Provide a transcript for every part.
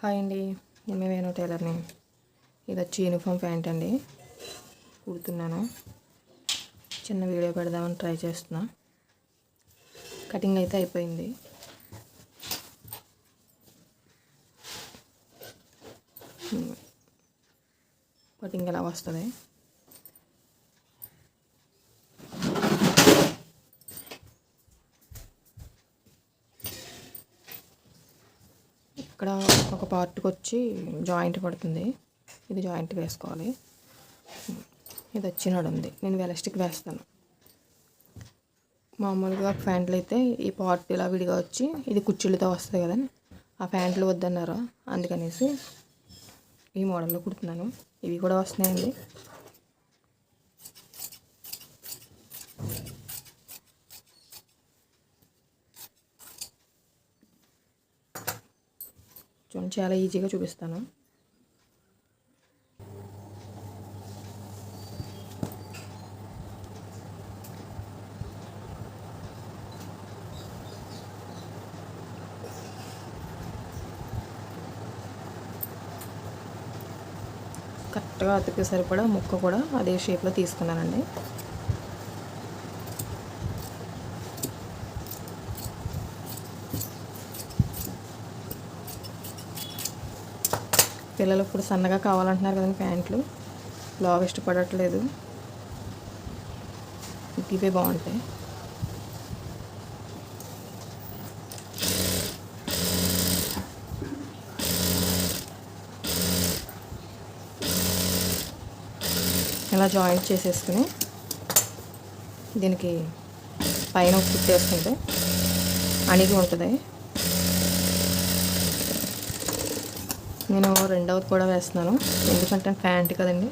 Hi అండి నేను వేణు టైలర్ని ఇది వచ్చి యూనిఫామ్ ప్యాంట్ అండి. కుడుతున్నాను. చిన్న వీడియో పెడదామని ట్రై చేస్తున్నా. కటింగ్ అయితే అయిపోయింది. కటింగ్ ఎలా వస్తుంది ఇక్కడ ఒక పార్ట్కి వచ్చి జాయింట్ పడుతుంది. ఇది జాయింట్ వేసుకోవాలి. ఇది వచ్చినాడు ఉంది నేను వెలస్టిక్ వేస్తాను. మామూలుగా ప్యాంట్లు అయితే ఈ పార్ట్ ఇలా విడిగా వచ్చి ఇది కుర్చీలతో వస్తుంది కదా. ఆ ప్యాంట్లు వద్దన్నారు. అందుకనేసి ఈ మోడల్లో కుడుతున్నాను. ఇవి కూడా వస్తున్నాయండి. చూడండి చాలా ఈజీగా చూపిస్తాను. కరెక్ట్గా అతికి సరిపడా ముక్క కూడా అదే షేప్లో తీసుకున్నానండి. పిల్లలు ఇప్పుడు సన్నగా కావాలంటున్నారు కదండి ప్యాంట్లు. లావ్ ఇష్టపడట్లేదు. ఇవే బాగుంటాయి ఇలా జాయింట్ చేసేసుకుని దీనికి పైన కుట్టేసుకుంటే అణిగి ఉంటుంది. నేను రెండవది కూడా వేస్తున్నాను. ఎందుకంటే ప్యాంట్ కదండి.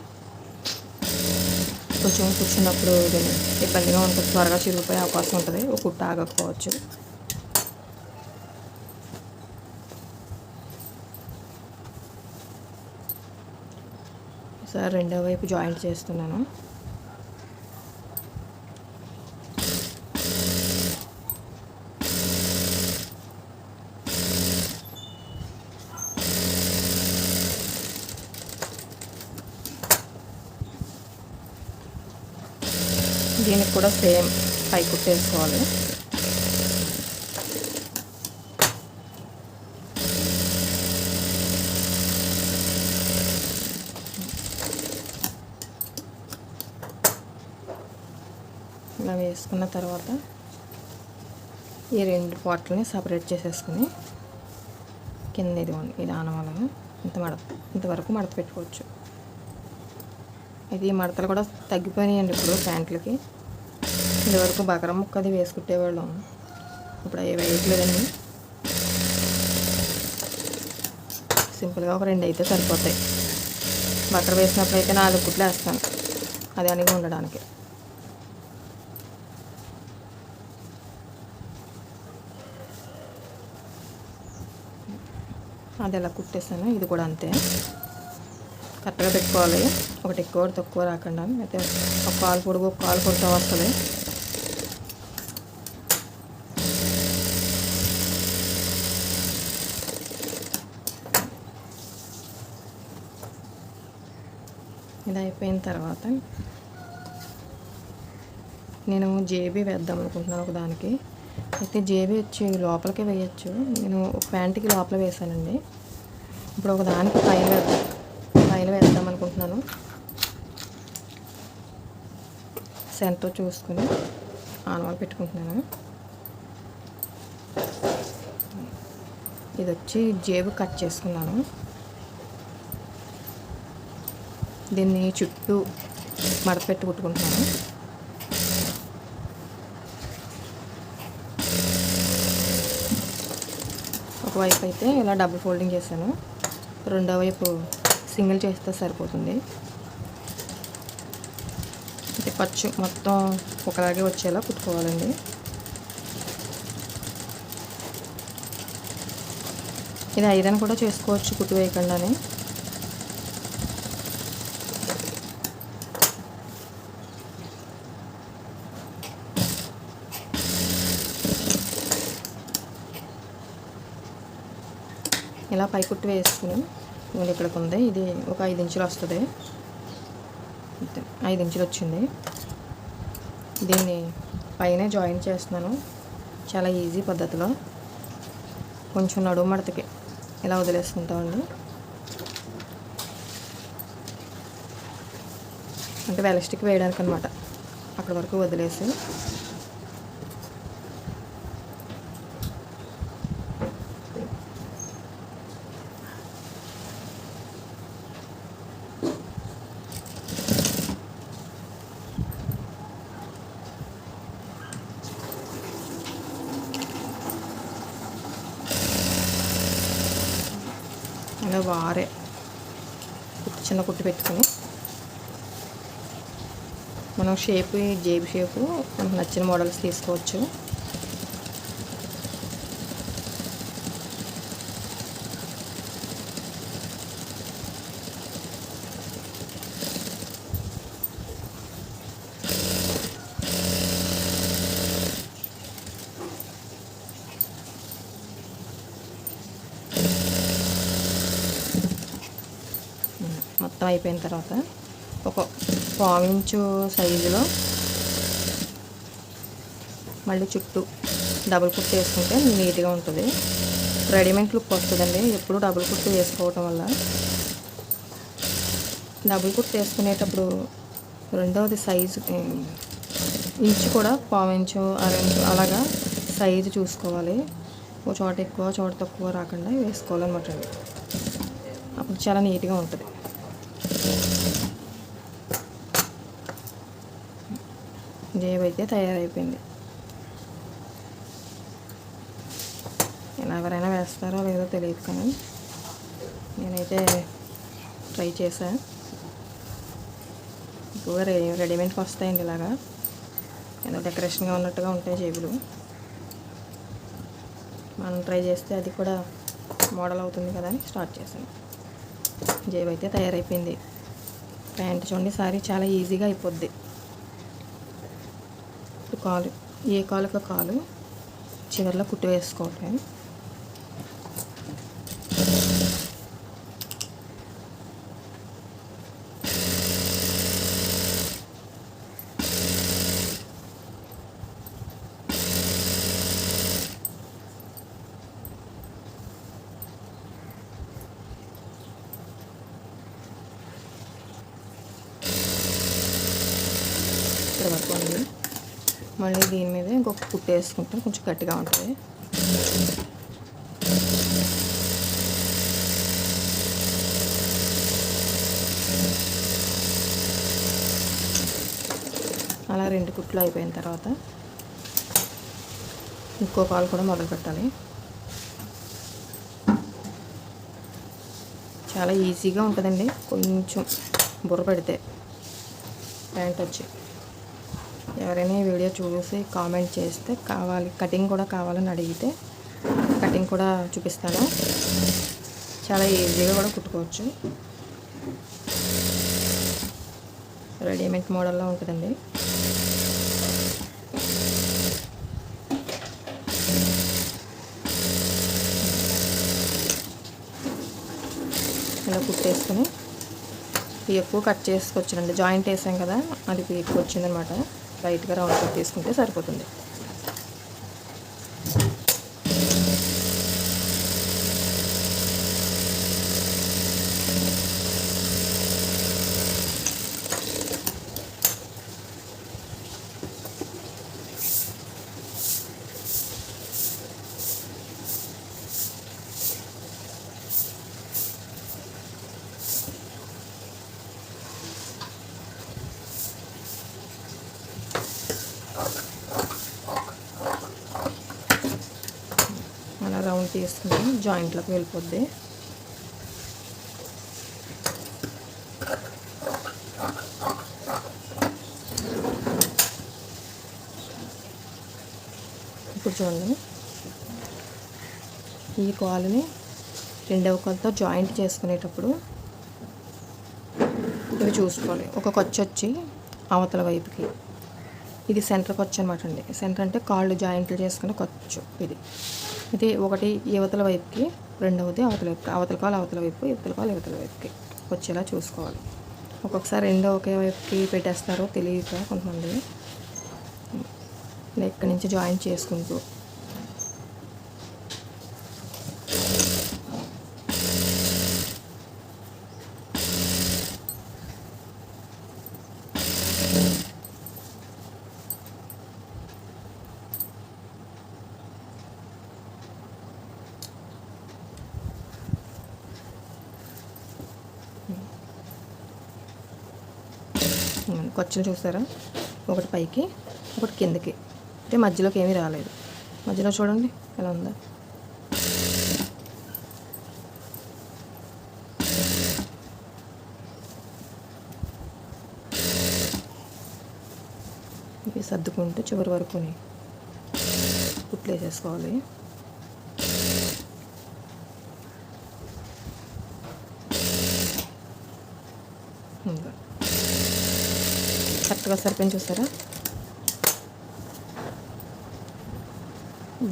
కొంచెం కూర్చున్నప్పుడు ఇబ్బందిగా ఉంటుంది. త్వరగా చిరిగిపోయే అవకాశం ఉంటుంది. ఒక కుట్ట ఆగకపోవచ్చు. సార్ రెండో వైపు జాయింట్ చేస్తున్నాను దీనికి కూడా సేమ్ పై కుట్టేసుకోవాలి. ఇలా వేసుకున్న తర్వాత ఈ రెండు పాటలని సపరేట్ చేసేసుకుని కింద ఇది ఇది ఆనవాలను ఇంత మడత ఇంతవరకు మడత పెట్టుకోవచ్చు. ఇది మడతలు కూడా తగ్గిపోయినాయండి ఇప్పుడు ప్యాంట్లకి. ఇదివరకు బకరం ముక్క అది వేసుకుంటేవాళ్ళం ఇప్పుడు అవి వేయట్లేదండి సింపుల్గా ఒక రెండు అయితే సరిపోతాయి. బటర్ వేసినప్పుడు అయితే నాలుగు కుట్లు వేస్తాను. అది అనిగి ఉండడానికి. అది ఎలా కుట్టేసాను. ఇది కూడా అంతే. కరెక్ట్గా పెట్టుకోవాలి. ఒకటి ఎక్కువ తక్కువ రాకుండా. అయితే ఒక కాలు పొడుగు ఒక కాలు పొడుతూ వస్తుంది ఇది అయిపోయిన తర్వాత నేను జేబీ వేద్దాం అనుకుంటున్నాను ఒక దానికి. అయితే జేబీ వచ్చి లోపలికి వేయచ్చు. నేను ప్యాంట్కి లోపల వేసానండి ఇప్పుడు ఒక దానికి పైన వేద్దాం. పైన వేద్దాం అనుకుంటున్నాను. సెంటర్ చూసుకుని ఆనవాలు పెట్టుకుంటున్నాను. ఇది వచ్చి జేబు కట్ చేసుకున్నాను. దీన్ని చుట్టూ మడపెట్టి కుట్టుకుంటున్నాను. ఒకవైపు అయితే ఇలా డబుల్ ఫోల్డింగ్ చేశాను. రెండో వైపు సింగిల్ చేస్తే సరిపోతుంది. అంటే ఖర్చు మొత్తం ఒకలాగే వచ్చేలా కుట్టుకోవాలండి. ఇది ఐరన్ కూడా చేసుకోవచ్చు కుట్టు వేయకుండానే. పైకుట్టు వేసుకుని మళ్ళీ ఇక్కడికి ఉంది ఇది ఒక ఐదు ఇంచులు వస్తుంది. ఐదు ఇంచులు వచ్చింది. దీన్ని పైన జాయిన్ చేస్తున్నాను. చాలా ఈజీ పద్ధతిలో. కొంచెం నడుము మడతకి ఇలా వదిలేసుకుంటామండి అంటే వెలస్టిక్ వేయడానికి అనమాట అక్కడి వరకు వదిలేసి. అలా వారే. చిన్న కుట్టు పెట్టుకొని. మనం షేప్ జేబు షేపు మనకు నచ్చిన మోడల్స్ తీసుకోవచ్చు. మొత్తం అయిపోయిన తర్వాత ఒక పావించు సైజులో మళ్ళీ చుట్టూ డబుల్ కుట్టు వేసుకుంటే నీట్గా ఉంటుంది. రెడీమేడ్ లుక్ వస్తుందండి. ఎప్పుడు డబుల్ కుట్టు వేసుకోవటం వల్ల. డబుల్ కుట్టు వేసుకునేటప్పుడు రెండవది సైజు ఇంచు కూడా పావించు అరెంచు అలాగా సైజు చూసుకోవాలి. ఓ చోట ఎక్కువ చోట తక్కువ రాకుండా వేసుకోవాలన్నమాట అప్పుడు చాలా నీట్గా ఉంటుంది. జేబు అయితే తయారైపోయింది. ఇలా ఎవరైనా వేస్తారో లేదో తెలియదు కానీ నేనైతే ట్రై చేశా. ఎక్కువగా రెడీ రెడీమేడ్కి వస్తాయండి ఇలాగా. ఏదో డెకరేషన్గా ఉన్నట్టుగా ఉంటాయి జేబులు. మనం ట్రై చేస్తే అది కూడా మోడల్ అవుతుంది కదా అని స్టార్ట్ చేశాను. జేబు అయితే తయారైపోయింది. ప్యాంట్ చూడండి సారీ చాలా ఈజీగా అయిపోద్ది. కాలు ఏ కాలుక కాలు? చివరిలో కుట్టు వేసుకోవటం ఇక్కడ వరకు ఉంది మళ్ళీ దీని ఉప్పు ఇంకొక కొంచెం గట్టిగా ఉంటుంది. అలా రెండు కుట్లు అయిపోయిన తర్వాత ఇంకో కాలు కూడా మొదలు పెట్టాలి. చాలా ఈజీగా ఉంటుందండి. కొంచెం బుర్ర పెడితే ప్యాంట్ వచ్చి. ఎవరైనా ఈ వీడియో చూసి కామెంట్ చేస్తే కావాలి కటింగ్ కూడా కావాలని అడిగితే కటింగ్ కూడా చూపిస్తాను. చాలా ఈజీగా కూడా కుట్టుకోవచ్చు. రెడీమేడ్ మోడల్లో ఉంటుందండి. ఇలా కుట్టేసుకొని ఎక్కువ కట్ చేసుకొచ్చానండి. జాయింట్ వేసాం కదా అది ఎక్కువ వచ్చిందనమాట. లైట్గా రౌండ్ కట్ తీసుకుంటే సరిపోతుంది అలా రౌండ్ తీసుకుని జాయింట్లోకి వెళ్ళిపోద్ది. ఇప్పుడు చూడండి. ఈ కాలుని రెండవ కాలుతో జాయింట్ చేసుకునేటప్పుడు ఇవి చూసుకోవాలి. ఒక ఖర్చు వచ్చి అవతల వైపుకి. ఇది సెంటర్ కొచ్చు అనమాట అండి. సెంటర్ అంటే కాళ్ళు జాయింట్లు చేసుకునే కొచ్చు ఇది. ఇది ఒకటి యువతల వైపుకి రెండవది అవతల వైపుకి అవతల కాలు అవతల వైపు యువతల కాలు యువతల వైపుకి వచ్చేలా చూసుకోవాలి. ఒక్కొక్కసారి రెండో ఒకే వైపుకి పెట్టేస్తారో తెలియక కొంతమంది ఇక్కడి నుంచి జాయిన్ చేసుకుంటూ ఖర్చులు చూసారా? ఒకటి పైకి ఒకటి కిందకి. అంటే మధ్యలోకి ఏమీ రాలేదు. మధ్యలో చూడండి ఎలా ఉందా. ఇవి సర్దుకుంటూ చివరి వరకుని కుట్లు వేసేసుకోవాలి ఇంకా. కరెక్ట్గా సరిపోయింది చూసారా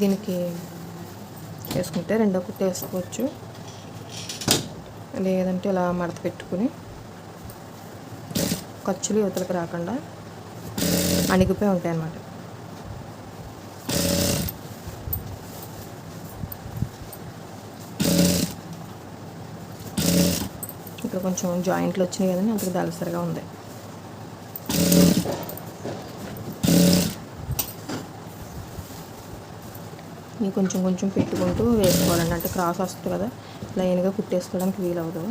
దీనికి వేసుకుంటే రెండో కుట్ట వేసుకోవచ్చు. లేదంటే ఇలా మడత పెట్టుకుని ఖర్చులు యువతలకు రాకుండా అణిగిపోయి ఉంటాయి అన్నమాట ఇక్కడ కొంచెం జాయింట్లు వచ్చినాయి కదండి అంతకు దళసరిగా ఉంది. ఇవి కొంచెం కొంచెం పెట్టుకుంటూ వేసుకోవాలండి. అంటే క్రాస్ వస్తుంది కదా లైన్గా కుట్టేసుకోవడానికి వీలవదు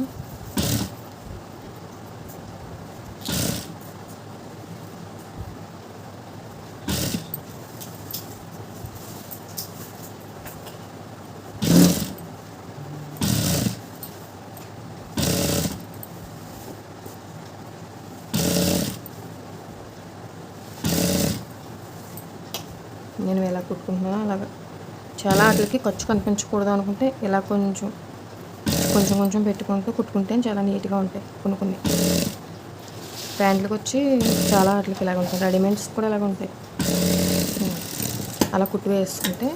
నేను ఎలా కుట్టుకుంటున్నానో అలాగా. చాలా వాటికి ఖర్చు కనిపించకూడదు అనుకుంటే ఇలా కొంచెం కొంచెం కొంచెం పెట్టుకుంటూ కుట్టుకుంటే చాలా నీట్గా ఉంటాయి కొన్ని కొన్ని. ప్యాంట్లకు వచ్చి చాలా వాటికి ఇలాగ ఉంటాయి. రెడీమేడ్స్ కూడా ఇలాగ ఉంటాయి. అలా కుట్టు వేసుకుంటే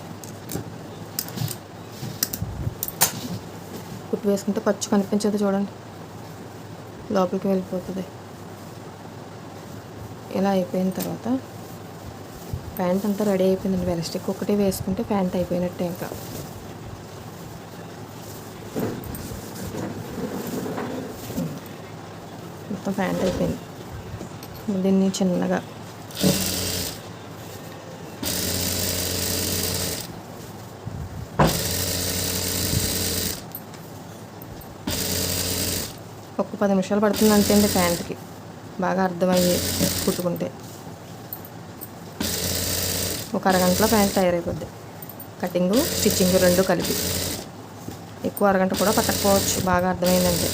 కుట్టు వేసుకుంటే ఖర్చు కనిపించదు చూడండి. లోపలికి వెళ్ళిపోతుంది. ఇలా అయిపోయిన తర్వాత ప్యాంట్ అంతా రెడీ అయిపోయిందండి. వెలస్టిక్ ఒకటే వేసుకుంటే ప్యాంట్ అయిపోయినట్టే ఇంకా. మొత్తం ప్యాంట్ అయిపోయింది. దీన్ని చిన్నగా. ఒక పది నిమిషాలు పడుతుంది అంతే అండి ప్యాంట్కి. బాగా అర్థమయ్యే కుట్టుకుంటే. ఒక అరగంటలో ప్యాంట్ తయారైపోద్ది. కటింగు స్టిచ్చింగ్ రెండు కలిపి. ఎక్కువ అరగంట కూడా పట్టకపోవచ్చు. బాగా అర్థమైందంటే.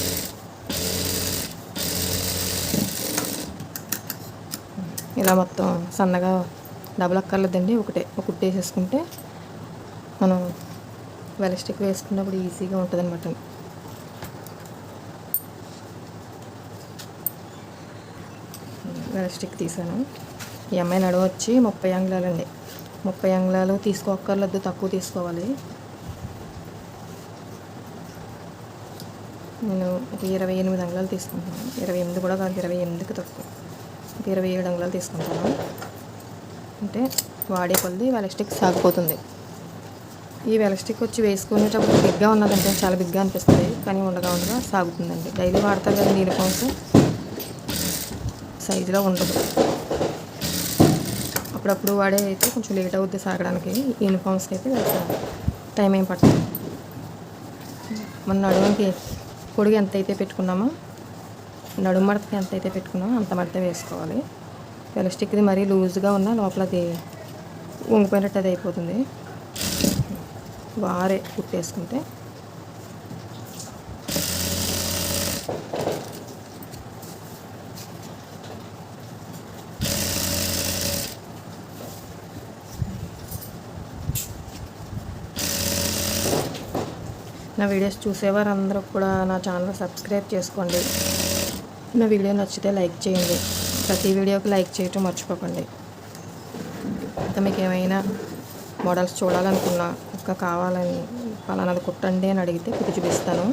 ఇలా మొత్తం సన్నగా డబుల్ అక్కర్లేదండి. ఒకటే ఒక కుట్టేసేసుకుంటే మనం వెలస్టిక్ వేసుకున్నప్పుడు ఈజీగా ఉంటుంది అనమాట వెలస్టిక్ తీసాను. ఈ అమ్మాయి నడుము వచ్చి ముప్పై అంగుళాలండి ముప్పై అంగుళాలు తీసుకోక్కర్లేదు తక్కువ తీసుకోవాలి. నేను ఒక ఇరవై ఎనిమిది అంగుళాలు తీసుకుంటాను ఇరవై ఎనిమిది కూడా కాదు ఇరవై ఎనిమిదికి తక్కువ. ఒక ఇరవై ఏడు అంగుళాలు తీసుకుంటాను అంటే వాడే కొలది వెలస్టిక్ సాగిపోతుంది. ఈ వెలస్టిక్ వచ్చి వేసుకునేటప్పుడు బిగ్గా ఉన్నదంటే చాలా బిగ్గా అనిపిస్తుంది. కానీ ఉండగా ఉండగా సాగుతుందండి. డైలీ వాడతారు కదా యూనిఫామ్స్ సైజులో ఉండదు. అప్పుడప్పుడు వాడే అయితే కొంచెం లేట్ అవుద్ది సాగడానికి. యూనిఫామ్స్కి అయితే టైం ఏం పడుతుంది మన నడుముకి పొడిగి ఎంత అయితే పెట్టుకున్నామో నడుము మడతకి ఎంత అయితే పెట్టుకున్నామో అంత మడత వేసుకోవాలి. ఎలాస్టిక్ది మరీ లూజ్గా ఉన్న లోపల అది వంగిపోయినట్టు అది అయిపోతుంది. వారే కుట్టేసుకుంటే నా వీడియోస్ చూసేవారు అందరూ కూడా నా ఛానల్ సబ్స్క్రైబ్ చేసుకోండి. నా వీడియో నచ్చితే లైక్ చేయండి. ప్రతి వీడియోకి లైక్ చేయటం మర్చిపోకండి. ఇంకా మీకు ఏమైనా మోడల్స్ చూడాలనుకున్నా ఇంకా కావాలని పలానాది కుట్టండి అని అడిగితే కుట్టి చూపిస్తాను.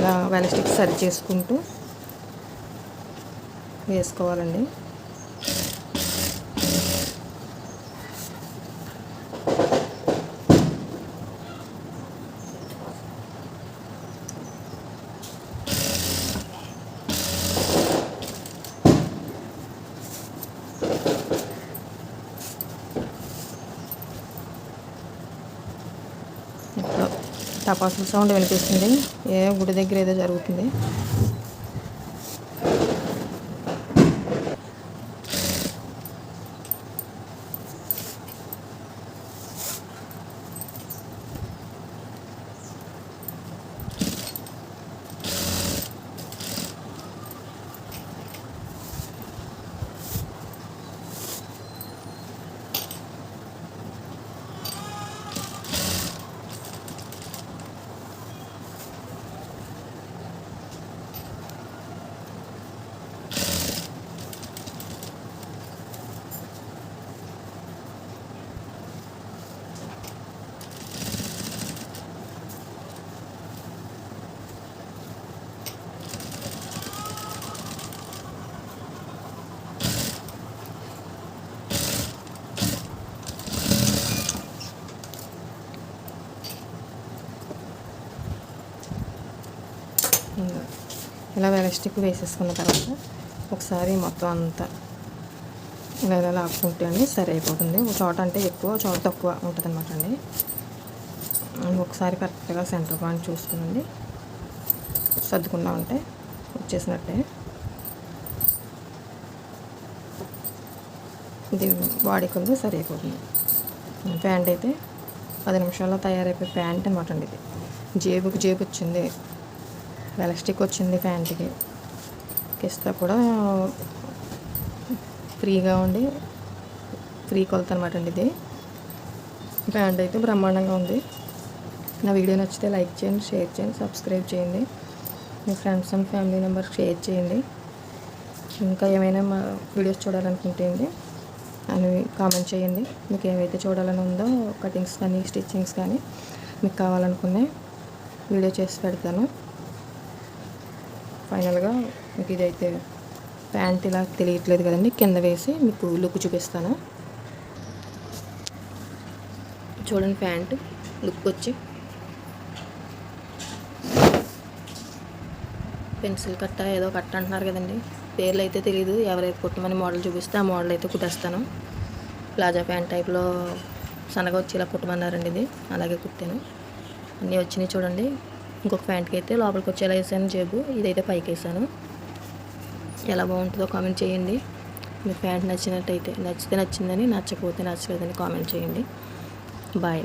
ఇలా వెలస్టిక్ సరి చేసుకుంటూ వేసుకోవాలండి ఇప్పుడు టపాసుల సౌండ్ వినిపిస్తుంది. ఏ గుడి దగ్గర ఏదో జరుగుతుంది. ఇలా వెలస్టిక్ వేసేసుకున్న తర్వాత ఒకసారి మొత్తం అంతా ఇలా ఇలా లాక్కుంటే అండి సరి అయిపోతుంది చోట అంటే ఎక్కువ చోట తక్కువ ఉంటుంది అనమాట అండి ఒకసారి కరెక్ట్గా సెంటర్ పాయింట్ చూసుకునండి. సర్దుకుండా ఉంటే వచ్చేసినట్టే. ఇది వాడికొంది సరి అయిపోతుంది ప్యాంట్ అయితే పది నిమిషాల్లో తయారైపోయే ప్యాంట్ అనమాట అండి ఇది. జేబుకి జేబు వచ్చింది. ఎలాస్టిక్ వచ్చింది ప్యాంట్కి. కిస్తా కూడా ఫ్రీగా ఉండి ఫ్రీ కొలత అనమాట అండి ఇది. ప్యాంట్ అయితే బ్రహ్మాండంగా ఉంది. నా వీడియో నచ్చితే లైక్ చేయండి షేర్ చేయండి సబ్స్క్రైబ్ చేయండి. మీ friends and family members share చేయండి. ఇంకా ఏమైనా మా వీడియోస్ చూడాలనుకుంటే అని కామెంట్ చేయండి. మీకు ఏమైతే చూడాలని ఉందో కటింగ్స్ కానీ స్టిచ్చింగ్స్ కానీ మీకు కావాలనుకునే వీడియో చేసి పెడతాను. ఫైనల్గా మీకు ఇదైతే ప్యాంట్ ఇలా తెలియట్లేదు కదండి కింద వేసి మీకు లుక్ చూపిస్తాను. చూడండి ప్యాంట్ లుక్ వచ్చి. పెన్సిల్ కట్ట ఏదో కట్ట అంటున్నారు కదండి పేర్లు అయితే తెలియదు ఎవరైతే కుట్టమని మోడల్ చూపిస్తే ఆ మోడల్ అయితే కుట్టేస్తాను. ప్లాజా ప్యాంట్ టైప్లో సన్నగా వచ్చి ఇలా కుట్టమన్నారండి ఇది అలాగే కుట్టాను. అన్నీ వచ్చినాయి చూడండి. ఇంకొక ప్యాంట్కి అయితే లోపలికి వచ్చేలా వేసాను జేబు. ఇదైతే పైకి వేసాను ఎలా బాగుంటుందో కామెంట్ చేయండి. మీ ప్యాంట్ నచ్చినట్టయితే నచ్చితే నచ్చిందని నచ్చకపోతే నచ్చలేదని కామెంట్ చేయండి. బాయ్.